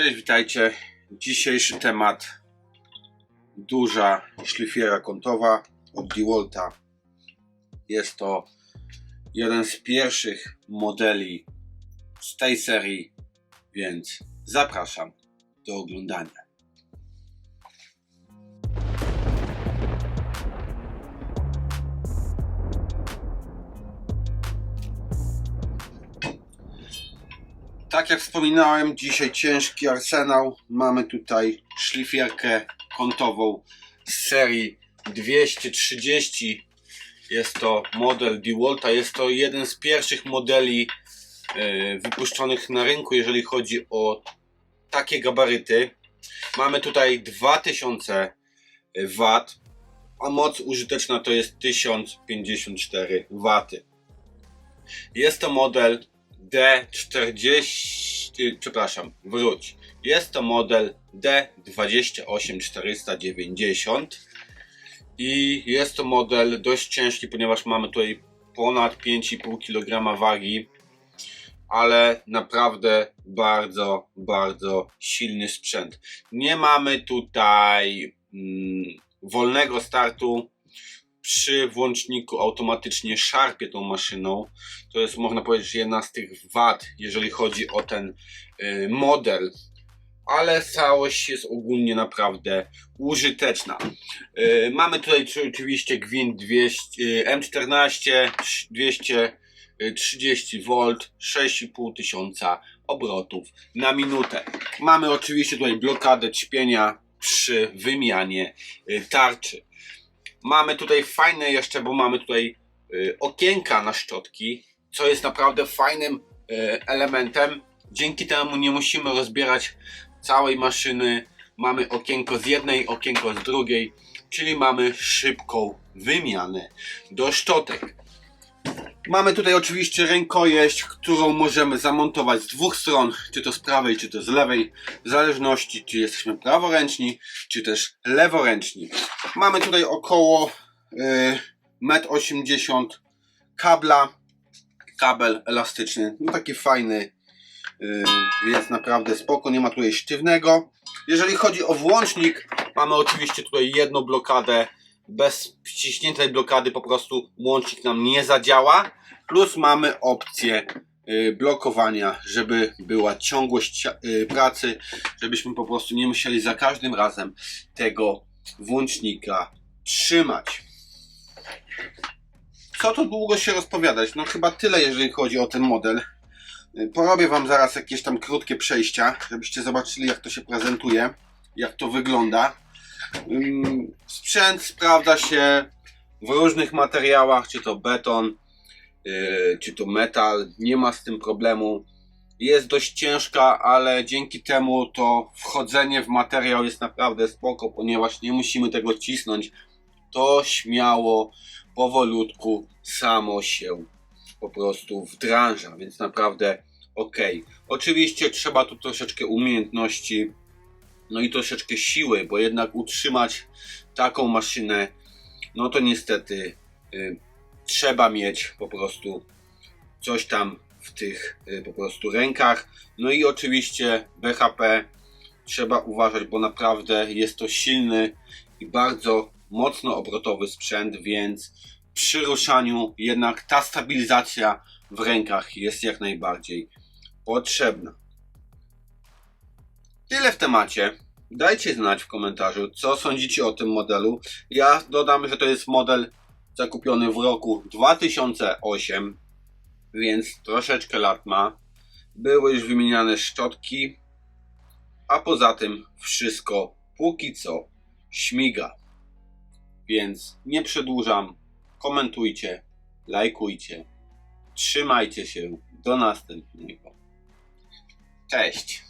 Cześć, witajcie. Dzisiejszy temat duża szlifiera kątowa od DeWalta. Jest to jeden z pierwszych modeli z tej serii, więc zapraszam do oglądania. Tak jak wspominałem, dzisiaj ciężki arsenał. Mamy tutaj szlifierkę kątową z serii 230. Jest to model DeWalta. Jest to jeden z pierwszych modeli e, wypuszczonych na rynku, jeżeli chodzi o takie gabaryty. Mamy tutaj 2000 W, a moc użyteczna to jest 1054 W. Jest to model D40, przepraszam, wróć. Jest to model D28490 i jest to model dość ciężki, ponieważ mamy tutaj ponad 5,5 kg wagi, ale naprawdę bardzo, bardzo silny sprzęt. Nie mamy tutaj mm, wolnego startu. Przy włączniku automatycznie szarpie tą maszyną. To jest, można powiedzieć, jedna z tych wad, jeżeli chodzi o ten y, model. Ale całość jest ogólnie naprawdę użyteczna. Y, mamy tutaj czy- oczywiście gwint 200, y, M14 230 V, 6,5 tysiąca obrotów na minutę. Mamy oczywiście tutaj blokadę ćpienia przy wymianie y, tarczy. Mamy tutaj fajne jeszcze, bo mamy tutaj y, okienka na szczotki, co jest naprawdę fajnym y, elementem. Dzięki temu nie musimy rozbierać całej maszyny. Mamy okienko z jednej, okienko z drugiej, czyli mamy szybką wymianę do szczotek. Mamy tutaj oczywiście rękojeść, którą możemy zamontować z dwóch stron, czy to z prawej, czy to z lewej, w zależności czy jesteśmy praworęczni, czy też leworęczni. Mamy tutaj około y, 1,80 m kabla, kabel elastyczny, no taki fajny, y, naprawdę spoko, nie ma tutaj sztywnego. Jeżeli chodzi o włącznik, mamy oczywiście tutaj jedną blokadę, bez wciśniętej blokady po prostu łącznik nam nie zadziała, plus mamy opcję y, blokowania, żeby była ciągłość y, pracy, żebyśmy po prostu nie musieli za każdym razem tego włącznika trzymać. Co tu długo się rozpowiadać? No chyba tyle, jeżeli chodzi o ten model. Y, Porobię Wam zaraz jakieś tam krótkie przejścia, żebyście zobaczyli jak to się prezentuje, jak to wygląda. Ym, Sprzęt sprawdza się w różnych materiałach, czy to beton, yy, czy to metal, nie ma z tym problemu. Jest dość ciężka, ale dzięki temu to wchodzenie w materiał jest naprawdę spoko, ponieważ nie musimy tego cisnąć. To śmiało, powolutku, samo się po prostu wdraża, więc naprawdę ok. Oczywiście trzeba tu troszeczkę umiejętności, no i troszeczkę siły, bo jednak utrzymać taką maszynę, no to niestety y, trzeba mieć po prostu coś tam w tych y, po prostu rękach. No i oczywiście BHP trzeba uważać, bo naprawdę jest to silny i bardzo mocno obrotowy sprzęt, więc przy ruszaniu jednak ta stabilizacja w rękach jest jak najbardziej potrzebna. Tyle w temacie. Dajcie znać w komentarzu, co sądzicie o tym modelu. Ja dodam, że to jest model zakupiony w roku 2008, więc troszeczkę lat ma. Były już wymieniane szczotki, a poza tym wszystko póki co śmiga. Więc nie przedłużam. Komentujcie, lajkujcie. Trzymajcie się. Do następnego. Cześć.